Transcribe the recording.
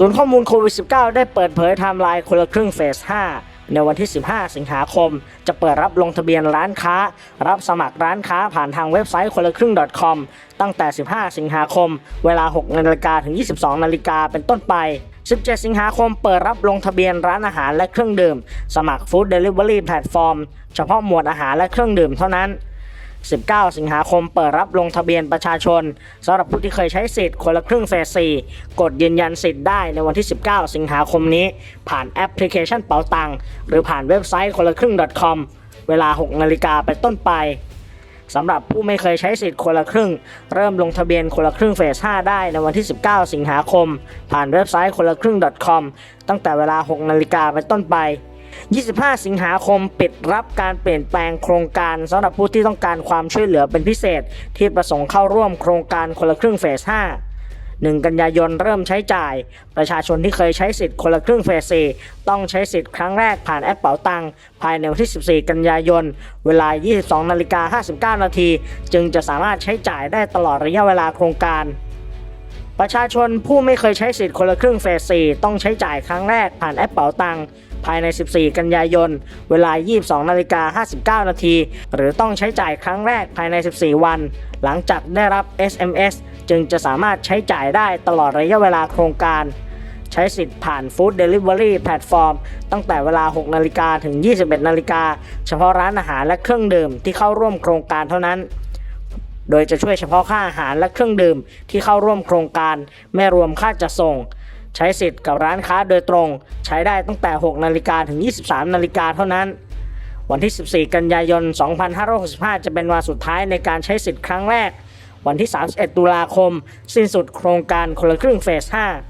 ศูนย์ข้อมูลโควิด -19 ได้เปิดเผยไทม์ไลน์คนละครึ่งเฟส 5 ในวันที่ 15 สิงหาคม จะเปิดรับลงทะเบียนร้านค้า รับสมัครร้านค้าผ่านทางเว็บไซต์คนละครึ่ง .com ตั้งแต่ 15 สิงหาคม เวลา 6 นาฬิกาถึง 22 นาฬิกาเป็นต้นไป 17 สิงหาคมเปิดรับลงทะเบียนร้านอาหารและเครื่องดื่ม สมัคร Food Delivery Platform เฉพาะหมวดอาหารและเครื่องดื่มเท่านั้น 19 สิงหาคมเปิดรับลงทะเบียนประชาชนสำหรับผู้ที่เคยใช้สิทธิ์คนละครึ่งเฟส4กดยืนยันสิทธิ์ได้ในวันที่ 19 สิงหาคมนี้ ผ่านแอปพลิเคชันเป๋าตังหรือผ่านเว็บไซต์คนละครึ่ง .com เวลา 6 นาฬิกาเป็นต้นไปสำหรับผู้ไม่เคยใช้สิทธิ์คนละครึ่ง เริ่มลงทะเบียนคนละครึ่งเฟส 5 ได้ในวันที่ 19 สิงหาคม ผ่านเว็บไซต์คนละครึ่ง .com ตั้งแต่เวลา 6 นาฬิกาเป็นต้นไป 25 สิงหาคมปิดรับการเปลี่ยนแปลงโครงการสำหรับผู้ที่ต้องการความช่วยเหลือเป็นพิเศษ ที่ประสงค์เข้าร่วมโครงการคนละครึ่งเฟส 5 1 กันยายนเริ่มใช้จ่าย ประชาชนที่เคยใช้สิทธิ์คนละครึ่งเฟส4ต้องใช้สิทธิ์ครั้งแรกผ่านแอปเป๋าตังภายในวันที่ 14 กันยายน เวลา 22 นาฬิกา 59 นาที จึงจะสามารถใช้จ่ายได้ตลอดระยะเวลาโครงการ ประชาชนผู้ไม่เคยใช้สิทธิ์คนละครึ่งเฟส4ต้องใช้จ่ายครั้งแรกผ่านแอปเป๋าตัง ภายใน 14 กันยายน เวลา 22นาฬิกา59 นาที หรือต้องใช้จ่ายครั้งแรกภายใน 14 วัน หลังจากได้รับ SMS จึงจะสามารถใช้จ่ายได้ตลอดระยะเวลาโครงการ ใช้สิทธิ์ผ่าน Food Delivery Platform ตั้งแต่เวลา 6 นาฬิกาถึง 21 นาฬิกา เฉพาะร้านอาหารและเครื่องดื่มที่เข้าร่วมโครงการเท่านั้นโดยจะช่วยเฉพาะค่าอาหารและเครื่องดื่มที่เข้าร่วมโครงการ ไม่รวมค่าจัดส่ง ใช้สิทธิ์กับร้านค้าโดยตรง ใช้ได้ตั้งแต่ 6 นาฬิกาถึง 23 นาฬิกาเท่านั้น วันที่ 14 กันยายน 2565 จะเป็นวันสุดท้ายในการใช้สิทธิ์ครั้งแรก วันที่ 31 ตุลาคม สิ้นสุดโครงการคนละครึ่งเฟส 5